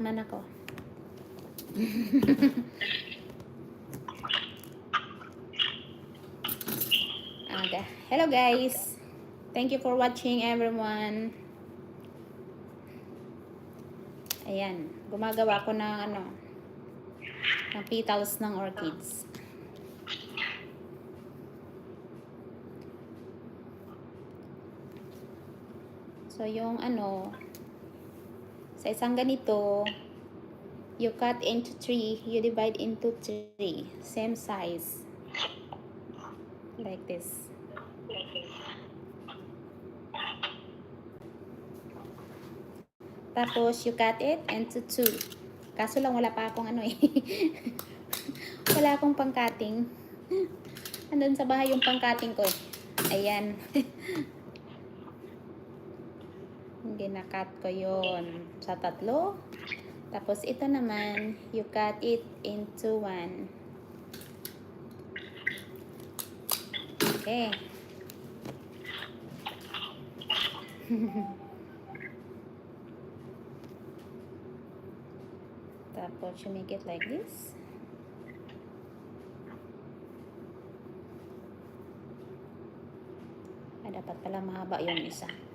man ako. Aga. Hello guys. Thank you for watching everyone. Ayan, gumagawa ko ng ano ng petals ng orchids. So yung ano sa isang ganito you cut into three, you divide into three, same size. Like this. Tapos, you cut it into two. Kaso lang, wala pa akong ano eh. wala akong pang-cutting. Andun sa bahay yung pang-cutting ko eh. Ayan. Ginakat ko yon sa tatlo. Tapos, ito naman, you cut it into one. Okay. Tapos, you make it like this. Ah, dapat pala mahaba yung isa.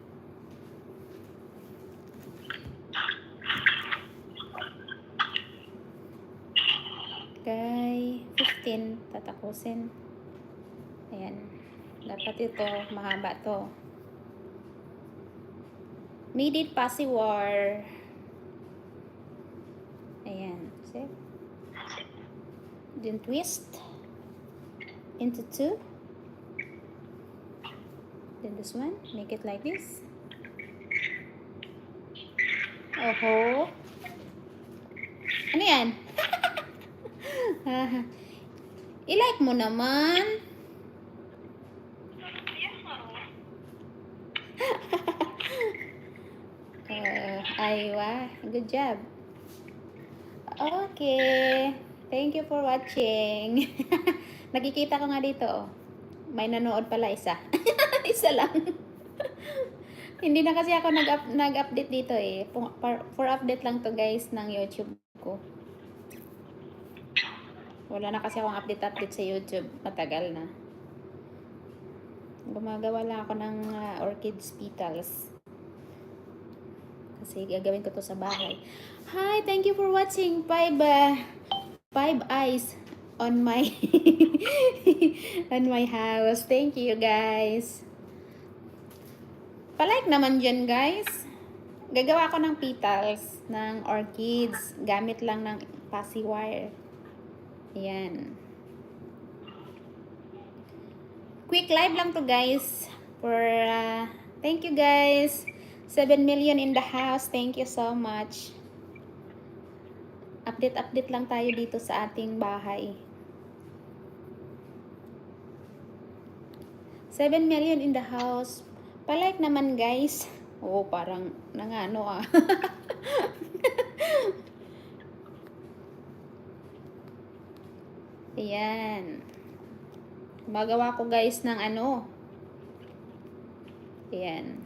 Kay 15, tatapusin. Ayan. Dapat ito, mahaba to. Made it pasiwar. Ayan. See? Then twist into two. Then this one, make it like this. Oho. Ano yan? I-like mo naman. Uh, aywa. Good job. Okay. Thank you for watching. Nakikita ko nga dito. oh. May nanood pala isa. isa lang. Hindi na kasi ako nag-up- nag-update dito eh. For, for update lang to guys ng YouTube ko. Wala na kasi akong update-update sa YouTube. Matagal na. Gumagawa lang ako ng ah, orchids petals. Kasi gagawin ko to sa bahay. Hi, thank you for watching. Five, uh, five eyes on my on my house. Thank you guys. Palike naman dyan guys. Gagawa ko ng petals ng orchids. Gamit lang ng passy wire. Ayan. Quick live lang to guys. For, uh, thank you guys. 7 million in the house. Thank you so much. Update-update lang tayo dito sa ating bahay. 7 million in the house. Palike naman guys. Oo, parang nangano ah. Ayan. Magawa ko guys ng ano. Ayan.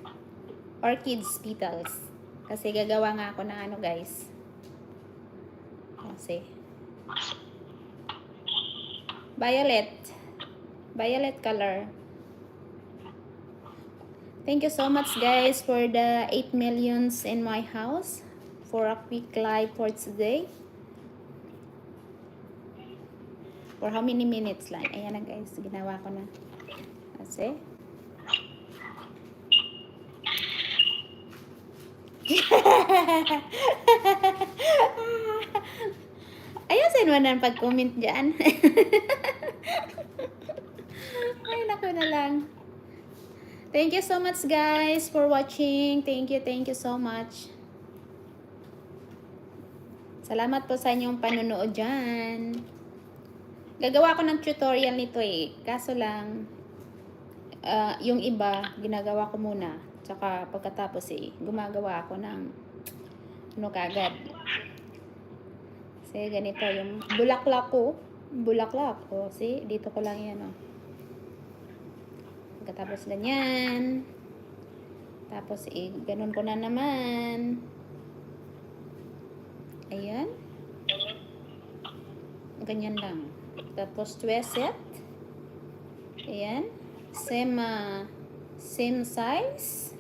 Orchids petals. Kasi gagawa nga ako ng ano guys. Kasi. Violet. Violet color. Thank you so much guys for the 8 millions in my house. For a quick live for today. For how many minutes lang? Ayan na guys, ginawa ko na. Kasi. Ayusin mo na pag-comment dyan. Ay, naku na lang. Thank you so much guys for watching. Thank you, thank you so much. Salamat po sa inyong panunood dyan. Gagawa ko ng tutorial nito eh. Kaso lang, ah, yung iba, ginagawa ko muna. Tsaka pagkatapos eh, gumagawa ako ng ano kagad. Kasi ganito, yung bulaklak ko. Bulaklak ko. See, dito ko lang yan oh. Pagkatapos ganyan. Tapos, eh, ganun ko na naman. Ayan. Ganyan lang. Tapos twist it. Ayan. Same, ah, same size.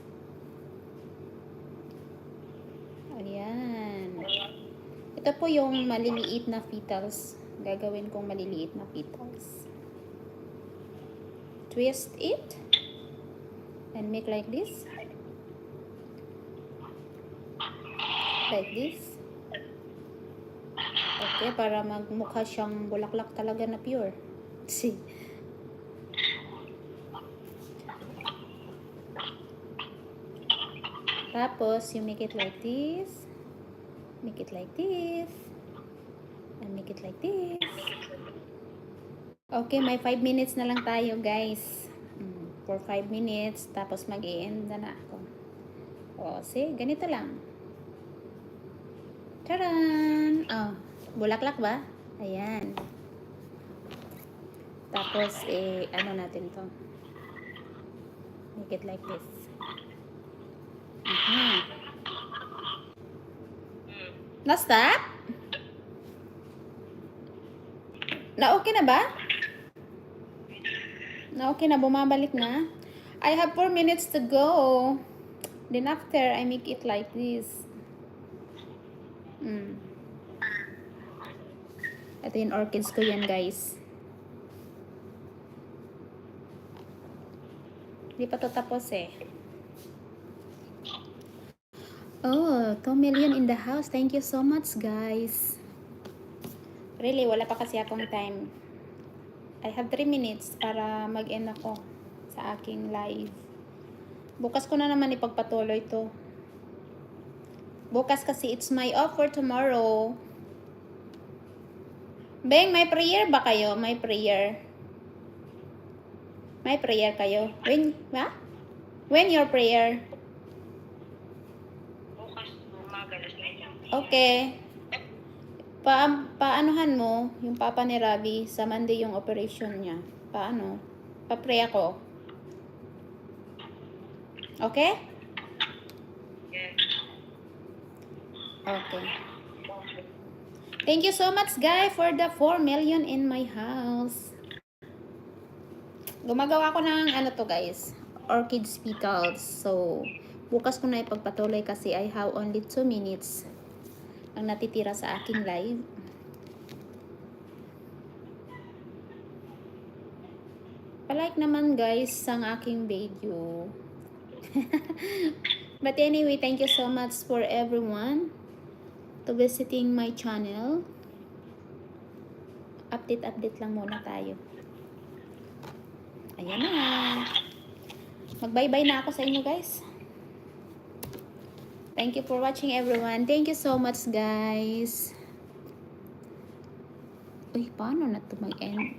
Ayan. Ito po yung maliliit na petals. Gagawin kong maliliit na petals. Twist it. And make like this. Like this. Okay, para magmukha siyang bulaklak talaga na pure. See? Tapos, you make it like this. Make it like this. And make it like this. Okay, may 5 minutes na lang tayo, guys. Mm, For 5 minutes, tapos mag end na na ako. O, see, ganito lang. Taran! Oh, bulaklak ba? Ayan. Tapos, eh, ano natin to? Make it like this. Mhm. Na-stop? Na okay na ba? Na okay na, bumabalik na. I have 4 minutes to go. Then after, I make it like this. Mm. Ito yung orchids ko yan, guys. Hindi pa to tapos eh. Oh, 2 million in the house. Thank you so much, guys. Really, wala pa kasi akong time. I have 3 minutes para mag-end ako sa aking live. Bukas ko na naman ipagpatuloy to. Bukas kasi it's my off for tomorrow. Beng, may prayer ba kayo? May prayer. May prayer kayo. When, ba? When your prayer? Bukas umaga, alas 9. Okay. Pa paanuhan mo yung papa ni Ravi sa Monday yung operation niya. Paano? Pa-pray ako. Okay? Yes. Okay. Thank you so much, guys, for the 4 million in my house. Gumagawa ko ng ano to, guys. Orchids petals. So, bukas ko na ipagpatuloy kasi I have only 2 minutes ang natitira sa aking live. Palike naman guys ang aking video. But anyway, thank you so much for everyone to visiting my channel. Update-update lang muna tayo. Ayan na. Mag-bye-bye na ako sa inyo guys. Thank you for watching everyone. Thank you so much guys. Uy, paano na to mag-end?